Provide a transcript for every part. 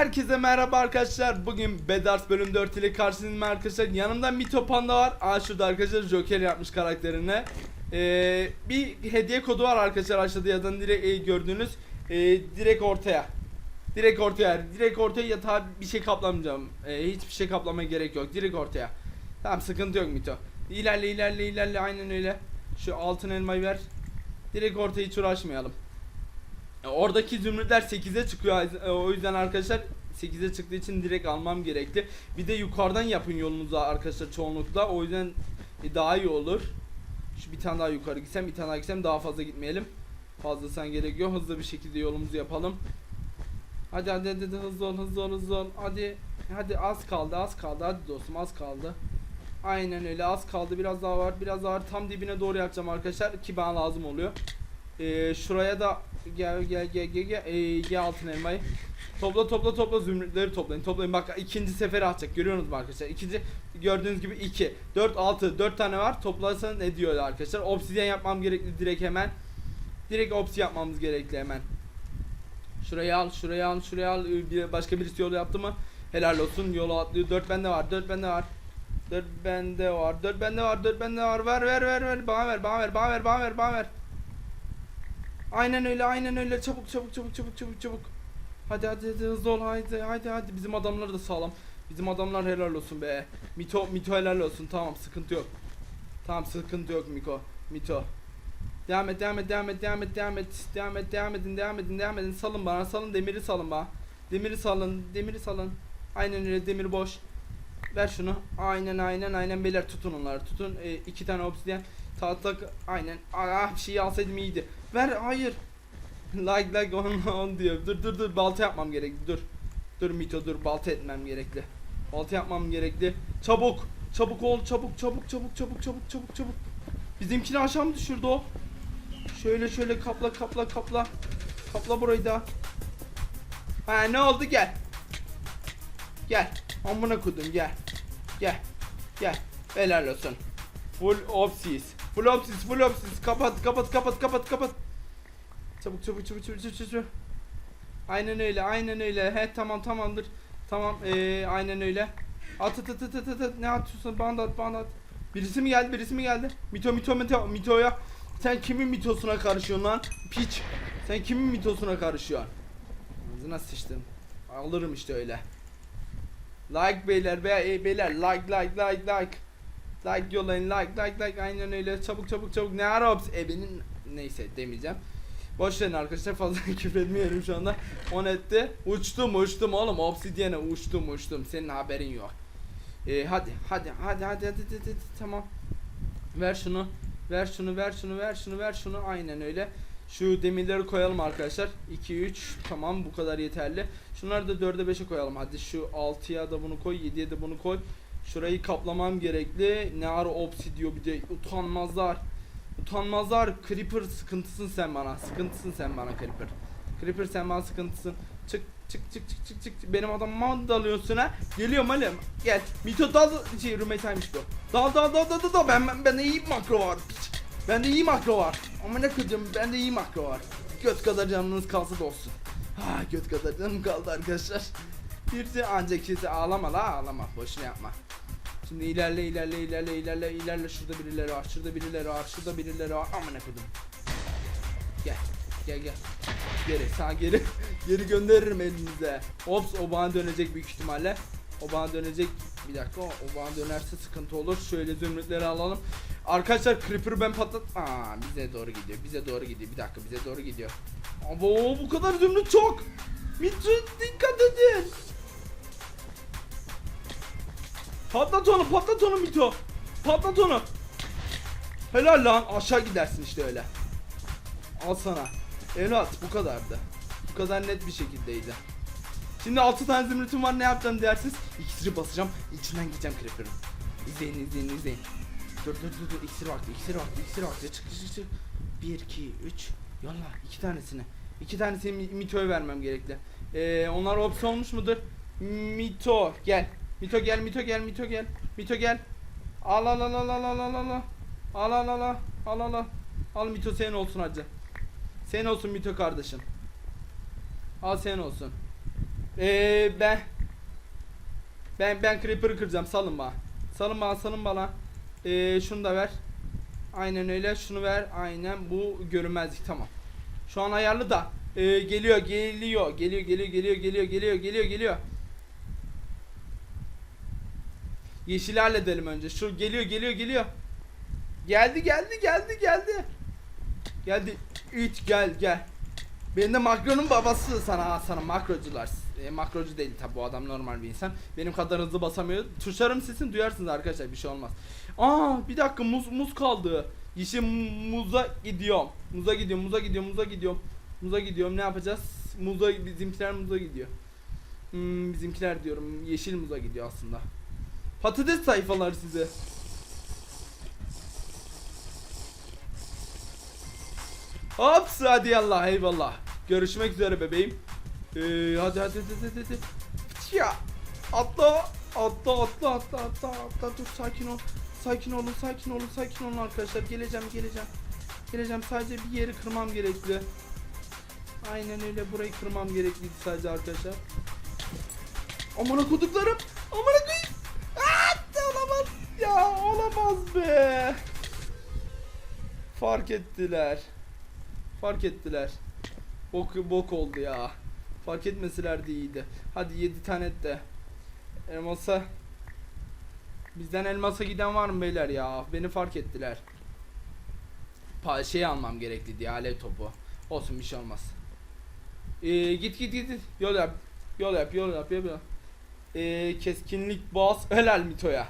Herkese merhaba arkadaşlar. Bugün Bedars bölüm 4 ile karşınızdayım arkadaşlar. Yanımda Mito Panda var. Aa şurada arkadaşlar Joker yapmış karakterine. Ee, bir hediye kodu var arkadaşlar aşağıda yazan direkt e, gördüğünüz. Ee, direkt ortaya. Direkt ortaya. Direkt ortaya yatağa bir şey kaplamayacağım. Ee, hiçbir şey kaplamaya gerek yok. Direkt ortaya. Tamam sıkıntı yok Mito. İlerle ilerle ilerle aynen öyle. Şu altın elmayı ver. Direkt ortaya hiç uğraşmayalım. Oradaki zümrütler 8'e çıkıyor E, o yüzden arkadaşlar 8'e çıktığı için direkt almam gerekli. Bir de yukarıdan yapın yolunuzu arkadaşlar çoğunlukla o yüzden e, daha iyi olur. Şu bir tane daha yukarı gitsem bir tane daha gitsem daha fazla gitmeyelim. Fazlasan gerekiyor hızlı bir şekilde yolumuzu yapalım. Hadi hadi hadi, hadi, hızlı ol hızlı ol hızlı ol hadi hadi az kaldı az kaldı hadi dostum az kaldı. Aynen öyle az kaldı biraz daha var biraz daha var tam dibine doğru yapacağım arkadaşlar ki bana lazım oluyor. Ee, şuraya da gel gel gel gel gel ee, gel altın elmayı. Topla topla topla zümrütleri toplayın. Toplayın bak ikinci seferi atacak. Görüyorsunuz mu arkadaşlar? İkinci gördüğünüz gibi 2 4 6 4 tane var. Toplasan ne diyor arkadaşlar? Obsidyen yapmam gerekli direkt hemen. Direkt obsi yapmamız gerekli hemen. Şurayı al, şurayı al, şurayı al. Ee, Bir başka birisi yolu yaptı mı? Helal olsun. Yolu atlıyor. 4 bende var. 4 bende var. 4 bende var. 4 bende var. 4 bende var. Ver ver ver ver. Bana ver, bana ver, bana ver, bana ver, bana ver. Aynen öyle aynen öyle çabuk çabuk çabuk çabuk çabuk çabuk. Hadi hadi hadi hızlı ol hadi hadi hadi bizim adamlar da sağlam. Bizim adamlar helal olsun be. Mito Mito helal olsun tamam sıkıntı yok. Tamam sıkıntı yok Miko. Mito. Devam et devam et devam et devam et devam et devam et devam edin devam edin devam edin salın bana salın demiri salın bana. Demiri salın demiri salın. Aynen öyle demir boş. Ver şunu. Aynen aynen aynen beyler tutun onları tutun. Ee, iki tane obsidyen. Tahta aynen. Ah bir şey alsaydım iyiydi. Ver hayır. Like like on on diyor. Dur dur dur balta yapmam gerekli. Dur. Dur Mito dur balta etmem gerekli. Balta yapmam gerekli. Çabuk. Çabuk ol çabuk çabuk çabuk çabuk çabuk çabuk çabuk. Bizimkini aşağı mı düşürdü o? Şöyle şöyle kapla kapla kapla. Kapla burayı da. Ha ne oldu gel. Gel. Amına koydum gel. Gel. Gel. Helal olsun. Full opsis. Full opsis, full opsis. Kapat, kapat, kapat, kapat, kapat. Çabuk, çabuk, çabuk, çabuk, çabuk, çabuk. Aynen öyle, aynen öyle. He tamam, tamamdır. Tamam, ee, aynen öyle. At, at, at, at, at, at. Ne atıyorsun? Da at. Birisi mi geldi, birisi mi geldi? Mito, mito, mito, mitoya. Sen kimin mitosuna karışıyorsun lan? Piç. Sen kimin mitosuna karışıyorsun? Ağzına sıçtım. Alırım işte öyle. Like beyler, be, e, beyler, like, like, like, like. Like yollayın like like like aynen öyle çabuk çabuk çabuk ne ara ops e benim neyse demeyeceğim. Boş arkadaşlar fazla küfür etmeyelim şu anda. On etti. Uçtum uçtum oğlum obsidyene uçtum uçtum senin haberin yok. Ee, hadi hadi hadi hadi hadi, hadi, hadi, tamam. Ver şunu. Ver şunu ver şunu ver şunu ver şunu aynen öyle. Şu demirleri koyalım arkadaşlar. 2 3 tamam bu kadar yeterli. Şunları da 4'e 5'e koyalım. Hadi şu 6'ya da bunu koy, 7'ye de bunu koy. Şurayı kaplamam gerekli. Ne ara opsi diyor bir de utanmazlar. Utanmazlar. Creeper sıkıntısın sen bana. Sıkıntısın sen bana Creeper. Creeper sen bana sıkıntısın. Çık çık çık çık çık çık. Benim adamıma dalıyorsun ha. Geliyorum Ali. Gel. Mito dal şey roomate'aymış bu. Dal dal dal dal dal. Ben ben bende iyi makro var. Bende iyi makro var. Ama ne kızım bende iyi makro var. Göt kadar canınız kalsa da olsun. Ha göt kadar canım kaldı arkadaşlar. Birisi ancak kimse ağlama la ağlama. Boşuna yapma. Şimdi ilerle ilerle ilerle ilerle ilerle şurada birileri var şurada birileri var şurada birileri var aman koydum. Gel gel gel. Geri sağ geri geri gönderirim elinize. Ops o bana dönecek büyük ihtimalle. O bana dönecek. Bir dakika o, bana dönerse sıkıntı olur. Şöyle zümrütleri alalım. Arkadaşlar Creeper'ı ben patlat... Aa bize doğru gidiyor. Bize doğru gidiyor. Bir dakika bize doğru gidiyor. Abo bu kadar zümrüt çok. Mitsu dikkat edin. Patlat onu patlat onu Mito. Patlat onu. Helal lan aşağı gidersin işte öyle. Al sana. Evlat bu kadardı. Bu kadar net bir şekildeydi. Şimdi 6 tane zümrütüm var ne yapacağım dersiniz. İksiri basacağım içinden gideceğim Creeper'ın. İzleyin izleyin izleyin. Dur dur dur dur iksir vakti iksir vakti iksir vakti çık çık çık. 1 2 3 Yolla iki tanesini. İki tanesini Mi- Mito'ya vermem gerekli. Ee, onlar opsiyon olmuş mudur? Mito gel. Mito gel, Mito gel, Mito gel. Mito gel. Al al al al al al al al. Al al al al al al Mito senin olsun hacı. Senin olsun Mito kardeşim. Al senin olsun. Ee, ben ben ben creeper'ı kıracağım salın bana. Salın bana salın bana. Ee, şunu da ver. Aynen öyle şunu ver. Aynen bu görünmezlik tamam. Şu an ayarlı da. Ee, geliyor geliyor geliyor geliyor geliyor geliyor geliyor geliyor. Yeşili halledelim önce. Şu geliyor geliyor geliyor. Geldi geldi geldi geldi. Geldi. İt gel gel. Benim de makronun babası sana sana makrocular. E, makrocu değil tabi bu adam normal bir insan. Benim kadar hızlı basamıyor. Tuşlarım sesini duyarsınız arkadaşlar bir şey olmaz. Aa bir dakika muz muz kaldı. Yeşil muza gidiyorum. Muza gidiyorum muza gidiyorum muza gidiyorum. Muza gidiyorum ne yapacağız? Muza bizimkiler muza gidiyor. Hmm, bizimkiler diyorum yeşil muza gidiyor aslında. Patates sayfalar size. Hops hadi Allah eyvallah. Görüşmek üzere bebeğim. Ee, hadi hadi hadi hadi hadi. Ya atla atla atla atla atla atla dur sakin ol. Sakin olun sakin olun sakin olun arkadaşlar geleceğim geleceğim. Geleceğim sadece bir yeri kırmam gerekli. Aynen öyle burayı kırmam gerekliydi sadece arkadaşlar. Amına koduklarım. Amına koyayım. Be. Fark ettiler. Fark ettiler. Bok, bok oldu ya. Fark etmeselerdi iyiydi. Hadi 7 tane et de. Elmasa. Bizden elmasa giden var mı beyler ya? Beni fark ettiler. Pa şey almam gerekliydi ya alev topu. Olsun bir şey olmaz. Ee, git git. git. Yol yap. Yol yap yol yap yol yap. Ee, keskinlik boğaz helal Mito'ya.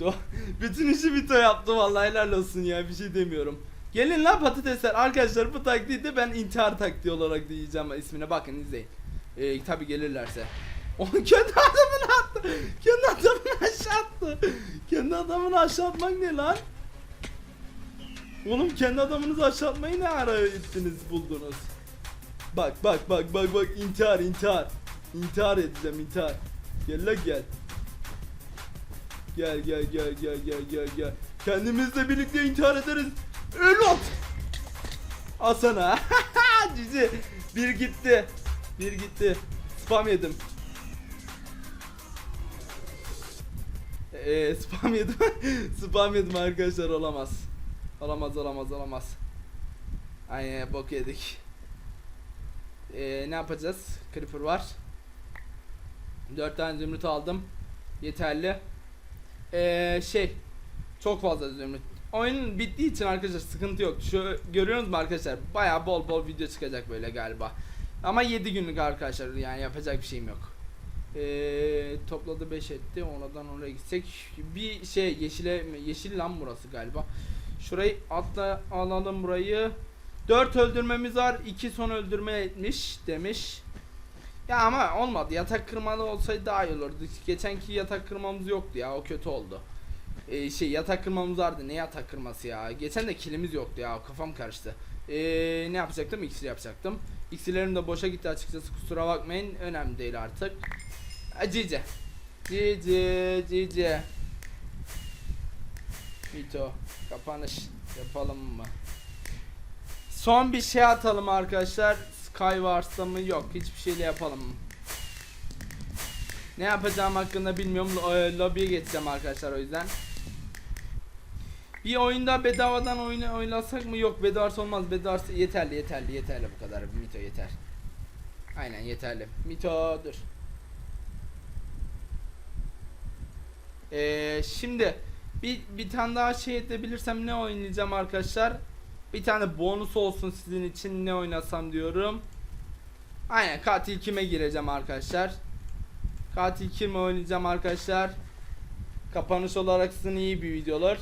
Mito. Bütün işi Mito yaptı vallahi helal olsun ya bir şey demiyorum. Gelin lan patatesler arkadaşlar bu taktiği de ben intihar taktiği olarak diyeceğim ismine bakın izleyin. Ee, tabi gelirlerse. O kendi adamını attı. Kendi adamını aşağı attı. Kendi adamını aşağı atmak ne lan? Oğlum kendi adamınızı aşağı atmayı ne ara ettiniz buldunuz? Bak bak bak bak bak intihar intihar. İntihar edeceğim intihar. Gel la gel. Gel gel gel gel gel gel gel. Kendimizle birlikte intihar ederiz. Evlat. Al sana. Cici. Bir gitti. Bir gitti. Spam yedim. Eee spam yedim. spam yedim arkadaşlar olamaz. Olamaz olamaz olamaz. Aynen bok yedik. Eee ne yapacağız? Creeper var. 4 tane zümrüt aldım. Yeterli. Eee şey çok fazla zümrüt. Oyun bittiği için arkadaşlar sıkıntı yok. Şu görüyorsunuz mu arkadaşlar? Baya bol bol video çıkacak böyle galiba. Ama 7 günlük arkadaşlar yani yapacak bir şeyim yok. Eee topladı 5 etti. Oradan oraya gitsek bir şey yeşile yeşil lan burası galiba. Şurayı atla alalım burayı. 4 öldürmemiz var. 2 son öldürme etmiş demiş. Ya ama olmadı. Yatak kırmalı olsaydı daha iyi olurdu. Geçenki yatak kırmamız yoktu ya. O kötü oldu. Ee, şey yatak kırmamız vardı. Ne yatak kırması ya? Geçen de kilimiz yoktu ya. Kafam karıştı. Ee, ne yapacaktım? İksir yapacaktım. İksirlerim de boşa gitti açıkçası. Kusura bakmayın. Önemli değil artık. Ha, Cici. Cici. Cici. Mito. Kapanış yapalım mı? Son bir şey atalım arkadaşlar. Skywars'ta mı? Yok. Hiçbir şeyle yapalım. Ne yapacağım hakkında bilmiyorum. Lo- e, geçeceğim arkadaşlar o yüzden. Bir oyunda bedavadan oyunu oynasak mı? Yok bedavası olmaz. Bedavası yeterli yeterli yeterli bu kadar. Mito yeter. Aynen yeterli. Mito dur. Ee, şimdi bir, bir tane daha şey edebilirsem ne oynayacağım arkadaşlar? Bir tane bonus olsun sizin için ne oynasam diyorum. Aynen katil kime gireceğim arkadaşlar. Katil kime oynayacağım arkadaşlar. Kapanış olarak sizin iyi bir videolar.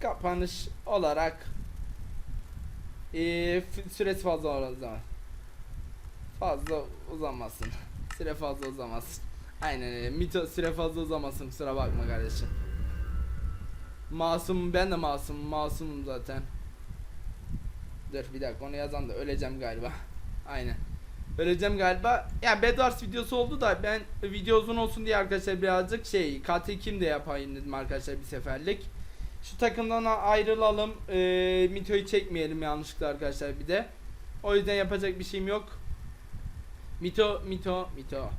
Kapanış olarak ee, süresi fazla olur o zaman. Fazla uzamasın. Süre fazla uzamasın. Aynen öyle. Mito süre fazla uzamasın kusura bakma kardeşim. Masum ben de masum masumum zaten. Dur bir dakika onu yazan da öleceğim galiba. Aynen. Öleceğim galiba. Ya Bedwars videosu oldu da ben video uzun olsun diye arkadaşlar birazcık şey katil kim de yapayım dedim arkadaşlar bir seferlik. Şu takımdan ayrılalım. Ee, Mito'yu çekmeyelim yanlışlıkla arkadaşlar bir de. O yüzden yapacak bir şeyim yok. Mito, Mito, Mito.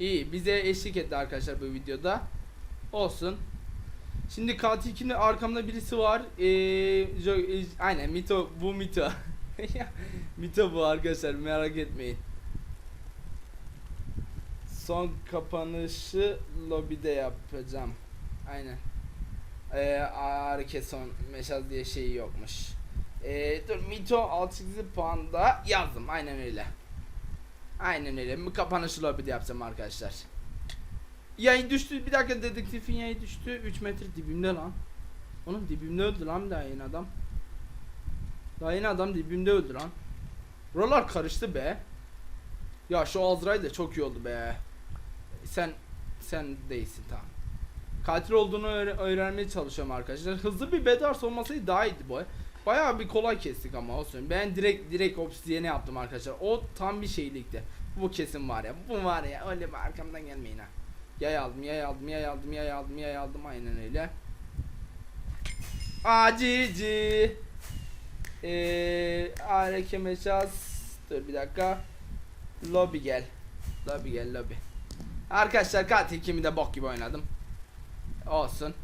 İyi bize eşlik etti arkadaşlar bu videoda. Olsun. Şimdi katil kimde arkamda birisi var. Ee, e, aynen Mito bu Mito. Mito bu arkadaşlar merak etmeyin. Son kapanışı lobide yapacağım. Aynen. Ee, hareket son meşaz diye şey yokmuş. Ee, dur Mito 6 puanda yazdım aynen öyle. Aynen öyle. Bu kapanışı lobide yapacağım arkadaşlar. Yayın düştü. Bir dakika dedektifin yayı düştü. 3 metre dibimde lan. Onun dibimde öldü lan daha yeni adam. Daha yeni adam dibimde öldü lan. Buralar karıştı be. Ya şu Azrail de çok iyi oldu be. Sen sen değilsin tamam. Katil olduğunu öğre- öğrenmeye çalışıyorum arkadaşlar. Hızlı bir bedars olmasaydı daha iyiydi bu. Bayağı bir kolay kestik ama olsun. Ben direkt direkt obsidiyene yaptım arkadaşlar. O tam bir şeylikti. Bu kesin var ya. Bu var ya. Öyle bir arkamdan gelmeyin ha. Yay aldım, yay aldım, yay aldım, yay aldım, yay aldım. Aynen öyle. Acici. Eee Areke Meşaz. Dur bir dakika. Lobby gel. Lobby gel lobby. Arkadaşlar katil kimi de bok gibi oynadım. Olsun.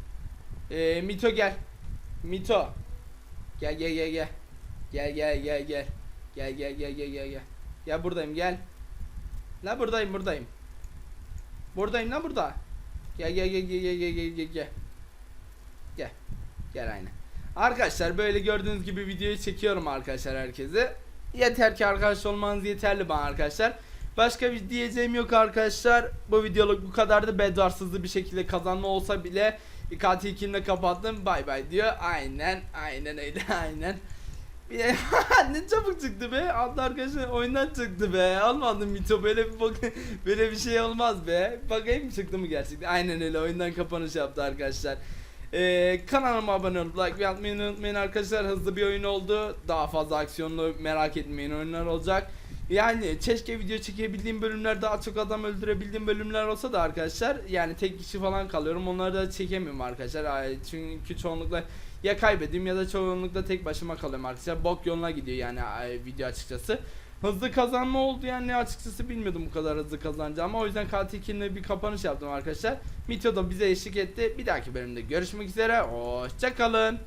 Eee Mito gel. Mito. Gel gel gel gel. Gel gel gel gel. Gel gel gel gel gel gel. Ya buradayım gel. La buradayım buradayım. Buradayım lan burada. Gel gel gel gel gel gel gel gel. Gel. Gel aynı. Arkadaşlar böyle gördüğünüz gibi videoyu çekiyorum arkadaşlar herkese. Yeter ki arkadaş olmanız yeterli bana arkadaşlar. Başka bir diyeceğim yok arkadaşlar. Bu videoluk bu kadardı. Bedvarsızlı bir şekilde kazanma olsa bile katil kimle kapattım. Bay bay diyor. Aynen aynen öyle aynen. Ne çabuk çıktı be. Allah arkadaşlar oyundan çıktı be. Almadım Mito böyle bir bak böyle bir şey olmaz be. Bakayım çıktı mı gerçekten. Aynen öyle oyundan kapanış yaptı arkadaşlar. Ee, kanalıma abone olup like ve atmayı unutmayın arkadaşlar. Hızlı bir oyun oldu. Daha fazla aksiyonlu merak etmeyin oyunlar olacak. Yani keşke video çekebildiğim bölümler daha çok adam öldürebildiğim bölümler olsa da arkadaşlar yani tek kişi falan kalıyorum onları da çekemiyorum arkadaşlar çünkü çoğunlukla ya kaybediyorum ya da çoğunlukla tek başıma kalıyorum arkadaşlar. Bok yoluna gidiyor yani video açıkçası. Hızlı kazanma oldu yani açıkçası bilmiyordum bu kadar hızlı kazanacağımı. O yüzden katil kimle bir kapanış yaptım arkadaşlar. Mito da bize eşlik etti. Bir dahaki bölümde görüşmek üzere. Hoşçakalın